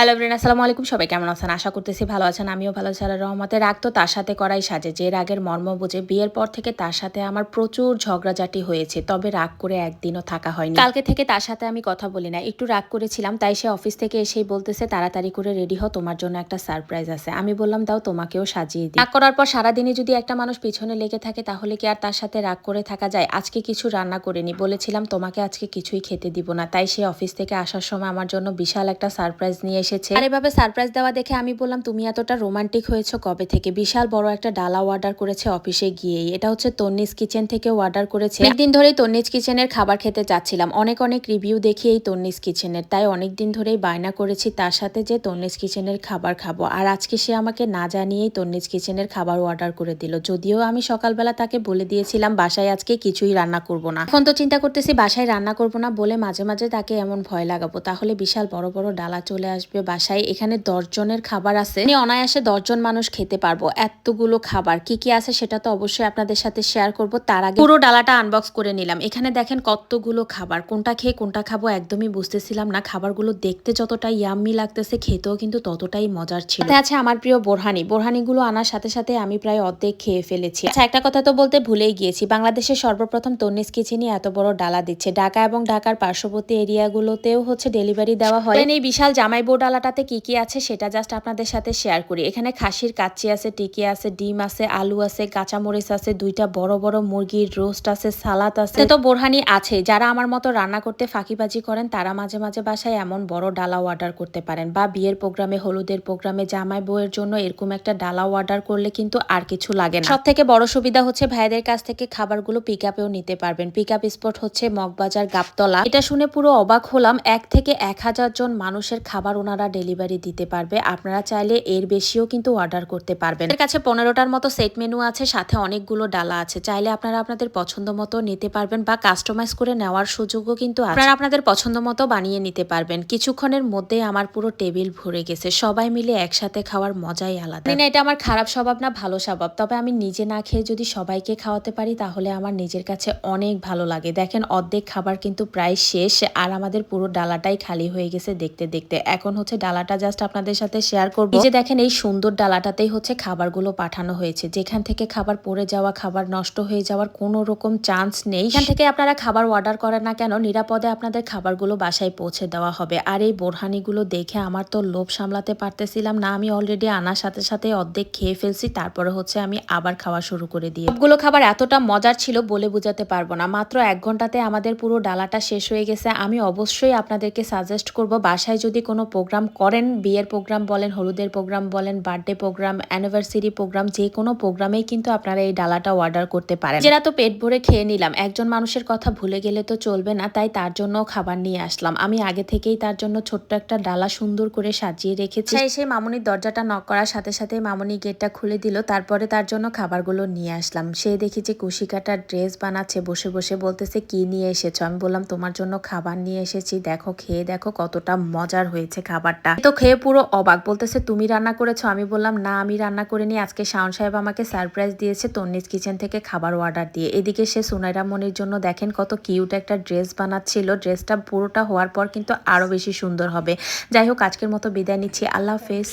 Hello brain আসসালামু আলাইকুম। সবাই কেমন আছেন? আশা করতেছি ভালো আছেন। আমিও ভালো আছি রহমতে। রাগ তো তার সাথে করাই সাজে, যে রাগের মর্ম বুঝে বিয়ের পর থেকে তার সাথে আমার প্রচুর ঝগড়াঝাটি হয়েছে, তবে রাগ করে একদিনও থাকা হয়নি। কালকে থেকে তার সাথে আমি কথা বলি না, একটু রাগ করেছিলাম, তাই সে অফিস থেকে এসেই বলতেছে, তাড়াতাড়ি করে রেডি হও, তোমার জন্য একটা সারপ্রাইজ আছে। আমি বললাম, দাও, তোমাকেও সাজিয়ে দিই। রাগ করার পর সারাদিনে যদি একটা মানুষ পিছনে লেগে থাকে, তাহলে কি আর তার সাথে রাগ করে থাকা যায়? আজকে কিছু রান্না করিনি বলেছিলাম, তোমাকে আজকে কিছুই খেতে দিব না। তাই সে অফিস থেকে আসার সময় আমার জন্য বিশাল একটা সারপ্রাইজ নিয়ে এসেছে। আর এভাবে সারপ্রাইজ দেওয়া দেখে আমি বললাম, তুমি এতটা রোমান্টিক হয়েছো কবে থেকে? বিশাল বড় একটা ডালা অর্ডার করেছে অফিসে গিয়েই। এটা হচ্ছে তন্নিস কিচেন থেকে অর্ডার করেছে। একদিন ধরেই তন্নিস কিচেনের খাবার খেতে চাচ্ছিলাম অনেক অনেক রিভিউ দেখি এই তন্নিস কিচেনের তাই অনেক দিন ধরেই বায়না করেছি তার সাথে যে তন্নিস কিচেনের খাবার খাব। আর আজকে সে আমাকে না জানিয়েই তন্নিস কিচেনের খাবার অর্ডার করে দিল। যদিও আমি সকালবেলা তাকে বলে দিয়েছিলাম, বাসায় আজকে কিছুই রান্না করব না। এখন তো চিন্তা করতেছি, বাসায় রান্না করব না বলে মাঝে মাঝে তাকে এমন ভয় লাগাবো। তাহলে বিশাল বড় বড় ডালা চলে আসবে বাসায়, এখানে দশজনের খাবার আছে। অনায়াসে দশজন মানুষ খেতে পারব। এতগুলো খাবার, কি কি আছে সেটা তো অবশ্যই আপনাদের সাথে শেয়ার করব। তার আগে পুরো ডালাটা আনবক্স করে নিলাম। এখানে দেখেন কতগুলো খাবার, কোনটা খেয়ে কোনটা খাব একদমই বুঝতেছিলাম না। খাবারগুলো দেখতে যতটা ইয়াম্মি লাগতেছে, খেতেও কিন্তু ততটাই মজার ছিল। আছে আমার প্রিয় বোরহানি। বোরহানিগুলো আনার সাথে সাথে আমি প্রায় অর্ধেক খেয়ে ফেলেছি। আচ্ছা একটা কথা তো বলতে ভুলেই গিয়েছি। বাংলাদেশের সর্বপ্রথম তন্নিস কিচেনই এত বড় ডালা দিচ্ছে। ঢাকা এবং ঢাকার পার্শ্ববর্তী এরিয়াগুলোতেও হচ্ছে ডেলিভারি দেওয়া হয়। এই বিশাল জামাই বো ডালাটাতে কি কি আছে সেটা জাস্ট আপনাদের সাথে শেয়ার করি। এখানে খাসির কাচ্চি আছে, টিকি আছে, ডিম আছে, আলু আছে, কাঁচামরিচ আছে, দুইটা বড় বড় মুরগির রোস্ট আছে, সালাদ আছে। তো বোরহানি আছে। যারা আমার মতো রান্না করতে ফাঁকিবাজি করেন, তারা মাঝে মাঝে বাসায় এমন বড় ডালা অর্ডার করতে পারেন বা বিয়ের প্রোগ্রামে হলুদের প্রোগ্রামে জামাই বউয়ের জন্য এরকম একটা ডালা অর্ডার করলে কিন্তু আর কিছু লাগে না। সব থেকে বড় সুবিধা হচ্ছে ভাইদের কাছ থেকে খাবারগুলো পিক আপেও নিতে পারবেন। পিক আপ স্পট হচ্ছে মগবাজার গাবতলা। এটা শুনে পুরো অবাক হলাম। এক থেকে এক হাজার জন মানুষের খাবার ওনারা ডেলিভারি দিতে পারবে। আপনারা চাইলে এর বেশিও কিন্তু অর্ডার করতে পারবেন। এর কাছে পনেরোটার মতো সেট মেনু আছে, সাথে অনেকগুলো ডালা আছে। চাইলে আপনারা আপনাদের পছন্দ মতো নিতে পারবেন বা কাস্টমাইজ করে নেওয়ার সুযোগও কিন্তু আপনারা আপনাদের পছন্দ মতো বানিয়ে নিতে পারবেন। কিছুক্ষণের মধ্যে আমার পুরো টেবিল ভরে গেছে। সবাই মিলে একসাথে খাওয়ার মজাই আলাদা। না, এটা আমার খারাপ স্বভাব না ভালো স্বভাব। তবে আমি নিজে না খেয়ে যদি সবাইকে খাওয়াতে পারি, তাহলে আমার নিজের কাছে অনেক ভালো লাগে। দেখেন, অর্ধেক খাবার কিন্তু প্রায় শেষ আর আমাদের পুরো ডালাটাই খালি হয়ে গেছে দেখতে দেখতে। এখন হচ্ছে ডালাটা জাস্ট আপনাদের সাথে শেয়ার করব। যে দেখেন, এই সুন্দর ডালাটাতেই হচ্ছে খাবারগুলো পাঠানো হয়েছে। যেখান থেকে খাবার পড়ে যাওয়া, খাবার নষ্ট হয়ে যাওয়ার কোনো রকম চান্স নেই। এখান থেকে আপনারা খাবার অর্ডার করেন না কেন, নিরাপদে আপনাদের খাবারগুলো বাসায় পৌঁছে দেওয়া হবে। আর এই বোরহানিগুলো দেখে আমার তো লোভ সামলাতে পারতেছিলাম না। আমি অলরেডি আনার সাথে সাথে অর্ধেক খেয়ে ফেলছি, তারপরে হচ্ছে আমি আবার খাওয়া শুরু করে দিই। সবগুলো খাবার এতটা মজার ছিল বলে বোঝাতে পারব না। মাত্র এক ঘন্টাতে আমাদের পুরো ডালাটা শেষ হয়ে গেছে। আমি অবশ্যই আপনাদেরকে সাজেস্ট করব, বাসায় যদি কোনো প্রোগ্রাম করেন, বিয়ের প্রোগ্রাম বলেন, হলুদের প্রোগ্রাম বলেন, বার্থডে প্রোগ্রাম, অ্যানিভার্সারি প্রোগ্রাম, যে কোনো প্রোগ্রামেই কিন্তু আপনারা এই ডালাটা অর্ডার করতে পারেন। যেটা তো পেট ভরে খেয়ে নিলাম, একজন মানুষের কথা ভুলে গেলে তো চলবে না, তাই তার জন্য খাবার নিয়ে আসলাম। আমি আগে থেকেই তার জন্য ছোট্ট একটা ডালা সুন্দর করে সাজিয়ে রেখেছি। সেই মামুনির দরজাটা নক করার সাথে সাথে মামুনি গেটটা খুলে দিল, তারপরে তার জন্য খাবারগুলো নিয়ে আসলাম। সে দেখি যে কুশি কাটার ড্রেস বানাচ্ছে, বসে বসে বলতেছে, কি নিয়ে এসেছ? আমি বললাম, তোমার জন্য খাবার নিয়ে এসেছি, দেখো, খেয়ে দেখো কতটা মজার হয়েছে খাবারটা তো খেয়ে পুরো অবাক। বলতেছে, তুমি রান্না করেছ? আমি বললাম, না, আমি রান্না করিনি। আজকে শাওন সাহেব আমাকে সারপ্রাইজ দিয়েছে তন্নিজ কিচেন থেকে খাবার অর্ডার দিয়ে। এদিকে সে সুনাইরা মনির জন্য দেখেন কত কিউট একটা ড্রেস বানাচ্ছিল। ড্রেসটা পুরোটা হওয়ার পর কিন্তু আরও বেশি সুন্দর হবে। যাই হোক, আজকের মতো বিদায় নিচ্ছি। আল্লাহ হাফেজ।